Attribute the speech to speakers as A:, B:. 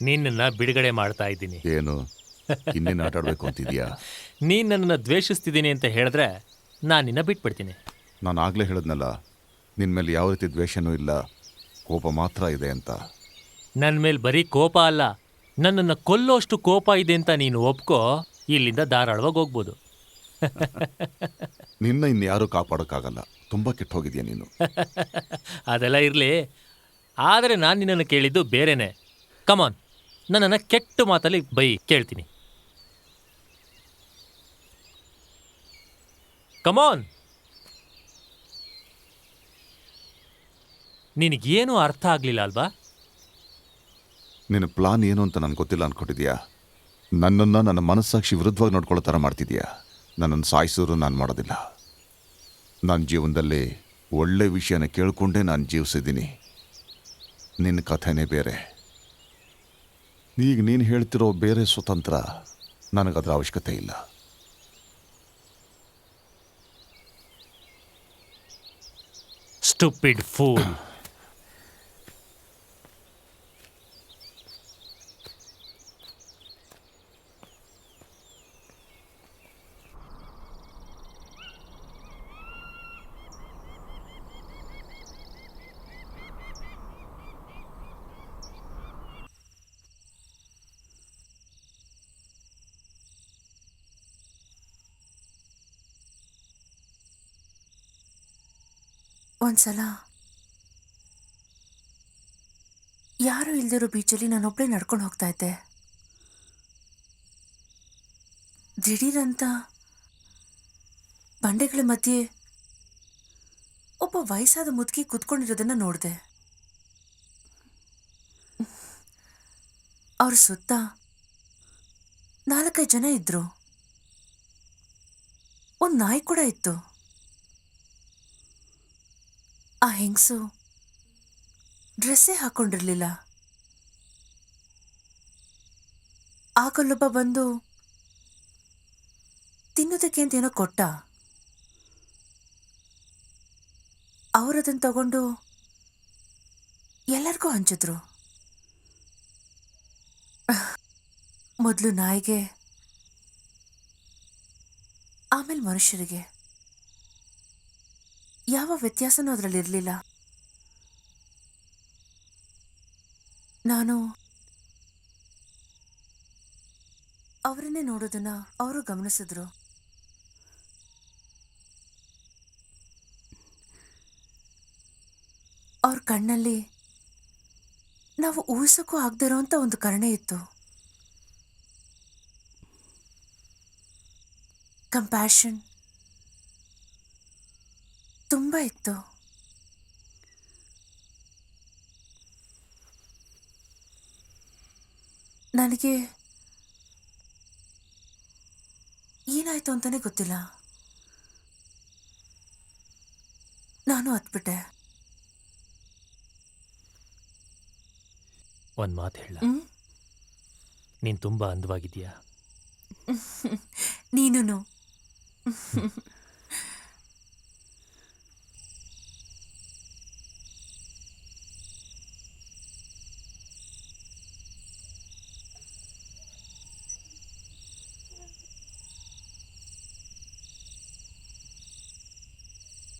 A: ನಿನ್ನನ್ನ ಬಿಡುಗಡೆ ಮಾಡ್ತಾ ಇದ್ದೀನಿ.
B: ಏನು? ಇನ್ನೇನು ಆಟ ಆಡ್ಬೇಕು ಅಂತಿದ್ಯಾ?
A: ನೀನು ನನ್ನನ್ನು ದ್ವೇಷಿಸ್ತಿದ್ದೀನಿ ಅಂತ ಹೇಳಿದ್ರೆ ನಾನು ನಿನ್ನ ಬಿಟ್ಬಿಡ್ತೀನಿ.
B: ನಾನು ಆಗಲೇ ಹೇಳಿದ್ನಲ್ಲ ನಿನ್ನ ಮೇಲೆ ಯಾವ ರೀತಿ ದ್ವೇಷನೂ ಇಲ್ಲ ಕೋಪ ಮಾತ್ರ ಇದೆ ಅಂತ.
A: ನನ್ನ ಮೇಲೆ ಬರೀ ಕೋಪ ಅಲ್ಲ ನನ್ನನ್ನು ಕೊಲ್ಲೋಷ್ಟು ಕೋಪ ಇದೆ ಅಂತ ನೀನು ಒಪ್ಕೋ ಇಲ್ಲಿಂದ ಧಾರಾಳವಾಗಿ ಹೋಗ್ಬೋದು.
B: ನಿನ್ನ ಇನ್ಯಾರೂ ಕಾಪಾಡೋಕ್ಕಾಗಲ್ಲ ತುಂಬ ಕೆಟ್ಟ ಹೋಗಿದ್ಯಾ ನೀನು?
A: ಅದೆಲ್ಲ ಇರಲಿ ಆದರೆ ನಾನು ನಿನ್ನನ್ನು ಕೇಳಿದ್ದು ಬೇರೆನೆ. ಕಮಾನ್ ನನ್ನನ್ನು ಕೆಟ್ಟ ಮಾತಲ್ಲಿ ಬೈ, ಕೇಳ್ತೀನಿ. ಕಮಾನ್ ನಿನಗೇನು ಅರ್ಥ ಆಗಲಿಲ್ಲ ಅಲ್ವಾ?
B: ನಿನ್ನ ಪ್ಲಾನ್ ಏನು ಅಂತ ನನಗೆ ಗೊತ್ತಿಲ್ಲ ಅನ್ಕೊಂಡಿದ್ಯಾ? ನನ್ನನ್ನು ನನ್ನ ಮನಸ್ಸಾಕ್ಷಿ ವಿರುದ್ಧವಾಗಿ ನೋಡ್ಕೊಳ್ಳೋ ಥರ ಮಾಡ್ತಿದ್ಯಾ? ನನ್ನನ್ನು ಸಾಯಿಸೋರು ನಾನು ಮಾಡೋದಿಲ್ಲ. ನನ್ನ ಜೀವನದಲ್ಲಿ ಒಳ್ಳೆ ವಿಷಯನ ಕೇಳಿಕೊಂಡೇ ನಾನು ಜೀವಿಸಿದ್ದೀನಿ. ನಿನ್ನ ಕಥೆನೇ ಬೇರೆ. ಈಗ ನೀನು ಹೇಳ್ತಿರೋ ಬೇರೆ ಸ್ವತಂತ್ರ ನನಗದರ ಅವಶ್ಯಕತೆ ಇಲ್ಲ.
A: ಸ್ಟುಪಿಡ್ ಫೂಲ್
C: ಒಂದ್ಸಲ. ಯಾರು ಇಲ್ದಿರೋ ಬೀಚಲ್ಲಿ ನಾನೊಬ್ಳೆ ನಡ್ಕೊಂಡು ಹೋಗ್ತಾ ಇದ್ದೆ. ದಿಢೀರಂತ ಬಂಡೆಗಳ ಮಧ್ಯೆ ಒಬ್ಬ ವಯಸ್ಸಾದ ಮುದುಕಿ ಕುತ್ಕೊಂಡಿರೋದನ್ನ ನೋಡಿದೆ. ಅವ್ರ ಸುತ್ತ ನಾಲ್ಕೈದು ಜನ ಇದ್ರು. ಒಂದು ನಾಯಿ ಕೂಡ ಇತ್ತು. ಆ ಹೆಂಗಸು? ಡ್ರೆಸ್ಸೇ ಹಾಕೊಂಡಿರ್ಲಿಲ್ಲ. ಆಗಲ್ಲೊಬ್ಬ ಬಂದು, ತಿನ್ನೋದಕ್ಕೆ ಅಂತ ಏನೋ ಕೊಟ್ಟ? ಅವರದನ್ನು ತಗೊಂಡು ಎಲ್ಲರಿಗೂ ಹಂಚಿದ್ರು. ಮೊದಲು ನಾಯಿಗೆ, ಆಮೇಲೆ ಮನುಷ್ಯರಿಗೆ. ಯಾವ ವ್ಯತ್ಯಾಸನೂ ಅದರಲ್ಲಿರಲಿಲ್ಲ ನಾನು ಅವರನ್ನೇ ನೋಡೋದನ್ನ ಅವರು ಗಮನಿಸಿದ್ರು. ಅವ್ರ ಕಣ್ಣಲ್ಲಿ ನಾವು ಊಹಿಸೋಕ್ಕೂ ಆಗ್ದಿರೋ ಅಂತ ಒಂದು ಕರುಣೆ ಇತ್ತು. ಕಂಪ್ಯಾಷನ್ ತುಂಬ ಇತ್ತು. ನನಗೆ ಏನಾಯ್ತು ಅಂತಾನೆ ಗೊತ್ತಿಲ್ಲ. ನಾನು ಹತ್ಬಿಟ್ಟೆ
A: ಒಂದು ಮಾತು ಹೇಳ? ನೀನು ತುಂಬ ಅಂದವಾಗಿದೆಯಾ
C: ನೀನು